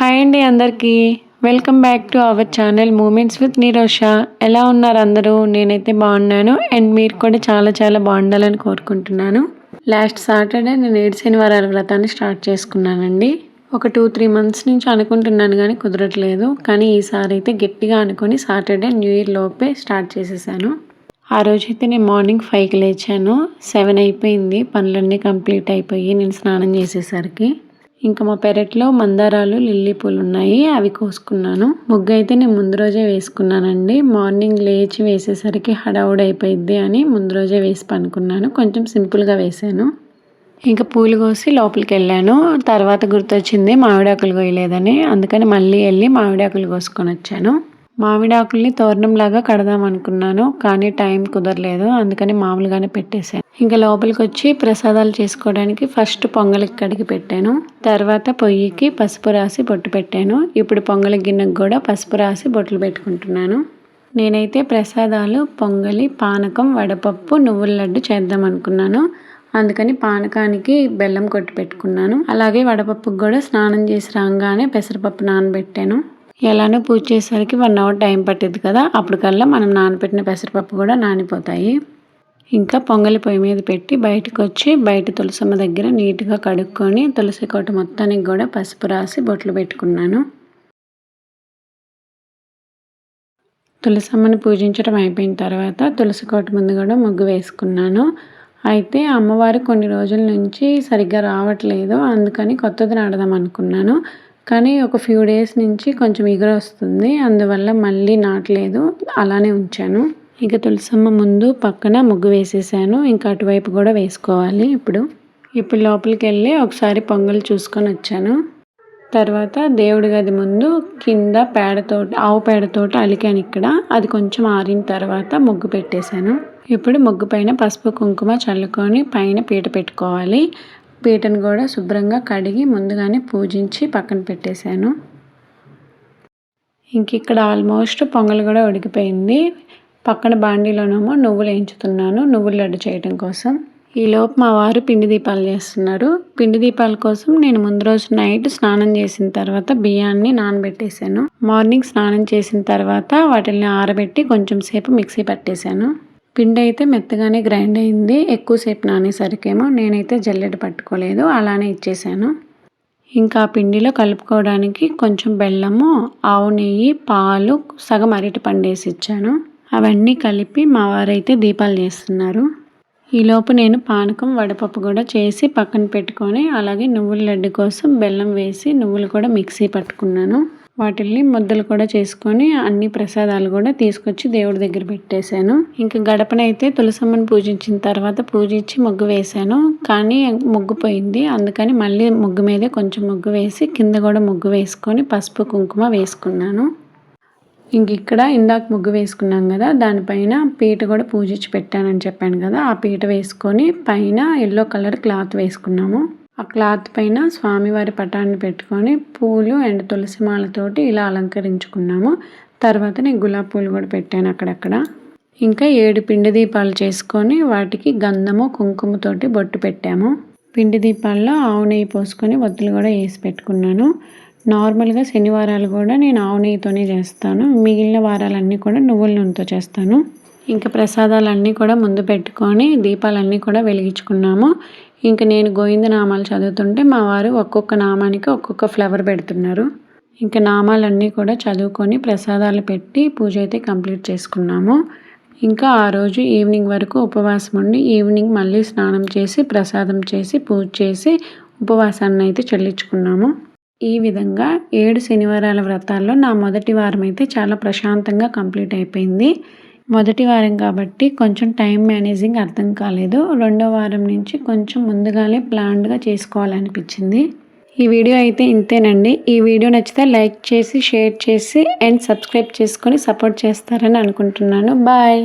Hi అండి అందరికీ. Welcome back to our channel moments with Nirosha ఎలా ఉన్నారు అందరూ? నేనైతే బాగున్నాను. అండ్ మీరు కూడా చాలా చాలా బాగుండాలని కోరుకుంటున్నాను. లాస్ట్ సాటర్డే నేను ఏడు శనివారాల వ్రతాన్ని స్టార్ట్ చేసుకున్నానండి. ఒక టూ త్రీ మంత్స్ నుంచి అనుకుంటున్నాను కానీ కుదరట్లేదు. కానీ ఈసారి అయితే గట్టిగా అనుకొని సాటర్డే న్యూ ఇయర్ లోపే స్టార్ట్ చేసేసాను. ఆ రోజైతే నేను మార్నింగ్ ఫైవ్కి లేచాను. సెవెన్ అయిపోయింది. పనులన్నీ కంప్లీట్ అయిపోయి నేను స్నానం చేసేసరికి. ఇంకా మా పెరట్లో మందారాలు లిల్లీ పూలు ఉన్నాయి అవి కోసుకున్నాను. ముగ్గు అయితే నేను ముందు రోజే వేసుకున్నానండి. మార్నింగ్ లేచి వేసేసరికి హడావుడ్ అయిపోయిద్ది అని ముందు రోజే వేసి పనుకున్నాను. కొంచెం సింపుల్గా వేసాను. ఇంకా పూలు కోసి లోపలికి వెళ్ళాను తర్వాత గుర్తొచ్చింది మామిడాకులు కోయలేదని. అందుకని మళ్ళీ వెళ్ళి మామిడాకులు కోసుకొని వచ్చాను. మామిడాకుల్ని తోరణంలాగా కడదాం అనుకున్నాను కానీ టైం కుదరలేదు. అందుకని మామూలుగానే పెట్టేశాను. ఇంకా లోపలికి వచ్చి ప్రసాదాలు చేసుకోవడానికి ఫస్ట్ పొంగలికి కడిగి పెట్టాను. తర్వాత పొయ్యికి పసుపు రాసి బొట్టు పెట్టాను. ఇప్పుడు పొంగలి గిన్నెకు కూడా పసుపు రాసి బొట్లు పెట్టుకుంటున్నాను. నేనైతే ప్రసాదాలు పొంగలి పానకం వడపప్పు నువ్వుల లడ్డు చేద్దాం అనుకున్నాను. అందుకని పానకానికి బెల్లం కొట్టి పెట్టుకున్నాను. అలాగే వడపప్పుకు కూడా స్నానం చేసి రాగానే పెసరపప్పు నానబెట్టాను. ఎలానో పూజ చేసేసరికి వన్ అవర్ టైం పట్టింది కదా. అప్పటికల్లా మనం నానబెట్టిన పెసరపప్పు కూడా నానిపోతాయి. ఇంకా పొంగలి పొయ్యి మీద పెట్టి బయటకు వచ్చి బయట తులసమ్మ దగ్గర నీట్గా కడుక్కొని తులసి కోట మొత్తానికి కూడా పసుపు రాసి బొట్లు పెట్టుకున్నాను. తులసమ్మని పూజించడం అయిపోయిన తర్వాత తులసి కోట ముందు కూడా ముగ్గు వేసుకున్నాను. అయితే అమ్మవారు కొన్ని రోజుల నుంచి సరిగ్గా రావట్లేదు. అందుకని కొత్తది నాడదాం అనుకున్నాను. కానీ ఒక ఫ్యూ డేస్ నుంచి కొంచెం ఎగురు వస్తుంది. అందువల్ల మళ్ళీ నాటలేదు. అలానే ఉంచాను. ఇక తులసమ్మ ముందు పక్కన ముగ్గు వేసేసాను. ఇంకా అటువైపు కూడా వేసుకోవాలి ఇప్పుడు. ఇప్పుడు లోపలికి వెళ్ళి ఒకసారి పొంగల్ చూసుకొని వచ్చాను. తర్వాత దేవుడి గది ముందు కింద పేడతో ఆవు పేడతోటి అలికాను ఇక్కడ. అది కొంచెం ఆరిన తర్వాత ముగ్గు పెట్టేశాను. ఇప్పుడు ముగ్గు పైన పసుపు కుంకుమ చల్లుకొని పైన పీట పెట్టుకోవాలి. పీటను కూడా శుభ్రంగా కడిగి ముందుగానే పూజించి పక్కన పెట్టేశాను. ఇంక ఇక్కడ ఆల్మోస్ట్ పొంగల్ కూడా ఉడికిపోయింది. పక్కన బాండీలోనేమో నువ్వులు వేయించుతున్నాను నువ్వులు లడ్డు చేయడం కోసం. ఈలోపు మా వారు పిండి దీపాలు చేస్తున్నారు. పిండి దీపాల కోసం నేను ముందు రోజు నైట్ స్నానం చేసిన తర్వాత బియ్యాన్ని నానబెట్టేశాను. మార్నింగ్ స్నానం చేసిన తర్వాత వాటిని ఆరబెట్టి కొంచెం సేపు మిక్సీ పట్టేశాను. పిండి అయితే మెత్తగానే గ్రైండ్ అయింది. ఎక్కువసేపు నానేసరికేమో నేనైతే జల్లెడ పట్టుకోలేదు. అలానే ఇచ్చేసాను. ఇంకా పిండిలో కలుపుకోవడానికి కొంచెం బెల్లము ఆవు నెయ్యి పాలు సగం అరటి పండేసి ఇచ్చాను. అవన్నీ కలిపి మా వారైతే దీపాలు చేస్తున్నారు. ఈలోపు నేను పానకం వడపప్పు కూడా చేసి పక్కన పెట్టుకొని అలాగే నువ్వుల లడ్డు కోసం బెల్లం వేసి నువ్వులు కూడా మిక్సీ పట్టుకున్నాను. వాటిల్ని ముద్దలు కూడా చేసుకొని అన్ని ప్రసాదాలు కూడా తీసుకొచ్చి దేవుడి దగ్గర పెట్టేశాను. ఇంకా గడపనైతే తులసమ్మని పూజించిన తర్వాత పూజించి ముగ్గు వేశాను. కానీ ముగ్గు పోయింది. అందుకని మళ్ళీ ముగ్గు మీదే కొంచెం ముగ్గు వేసి కింద కూడా ముగ్గు వేసుకొని పసుపు కుంకుమ వేసుకున్నాను. ఇంక ఇక్కడ ఇందాక ముగ్గు వేసుకున్నాం కదా దానిపైన పీట కూడా పూజించి పెట్టానని చెప్పాను కదా ఆ పీట వేసుకొని పైన ఎల్లో కలర్ క్లాత్ వేసుకున్నాము. ఆ క్లాత్ పైన స్వామివారి పటాన్ని పెట్టుకొని పూలు అండ్ తులసి మాలతోటి ఇలా అలంకరించుకున్నాము. తర్వాత నేను గులాబీ పూలు కూడా పెట్టాను అక్కడక్కడ. ఇంకా ఏడు పిండి దీపాలు చేసుకొని వాటికి గంధము కుంకుమతోటి బొట్టు పెట్టాము. పిండి దీపాల్లో ఆవు నెయ్యి పోసుకొని వత్తులు కూడా వేసి పెట్టుకున్నాను. నార్మల్గా శనివారాలు కూడా నేను ఆవు నెయ్యితోనే చేస్తాను. మిగిలిన వారాలన్నీ కూడా నువ్వుల నూనెతో చేస్తాను. ఇంకా ప్రసాదాలన్నీ కూడా ముందు పెట్టుకొని దీపాలన్నీ కూడా వెలిగించుకున్నాము. ఇంక నేను గోవింద నామాలు చదువుతుంటే మా వారు ఒక్కొక్క నామానికి ఒక్కొక్క ఫ్లవర్ పెడుతున్నారు. ఇంకా నామాలన్నీ కూడా చదువుకొని ప్రసాదాలు పెట్టి పూజ అయితే కంప్లీట్ చేసుకున్నాము. ఇంకా ఆ రోజు ఈవినింగ్ వరకు ఉపవాసం ఉండి ఈవినింగ్ మళ్ళీ స్నానం చేసి ప్రసాదం చేసి పూజ చేసి ఉపవాసాన్ని అయితే చెల్లించుకున్నాము. ఈ విధంగా ఏడు శనివారాల వ్రతాల్లో నా మొదటి వారం అయితే చాలా ప్రశాంతంగా కంప్లీట్ అయిపోయింది. మొదటి వారం కాబట్టి కొంచెం టైం మేనేజింగ్ అర్థం కాలేదు. రెండో వారం నుంచి కొంచెం ముందుగానే ప్లాన్డ్గా చేసుకోవాలనిపించింది. ఈ వీడియో అయితే ఇంతేనండి. ఈ వీడియో నచ్చితే లైక్ చేసి షేర్ చేసి అండ్ సబ్స్క్రైబ్ చేసుకొని సపోర్ట్ చేస్తారని అనుకుంటున్నాను. బాయ్!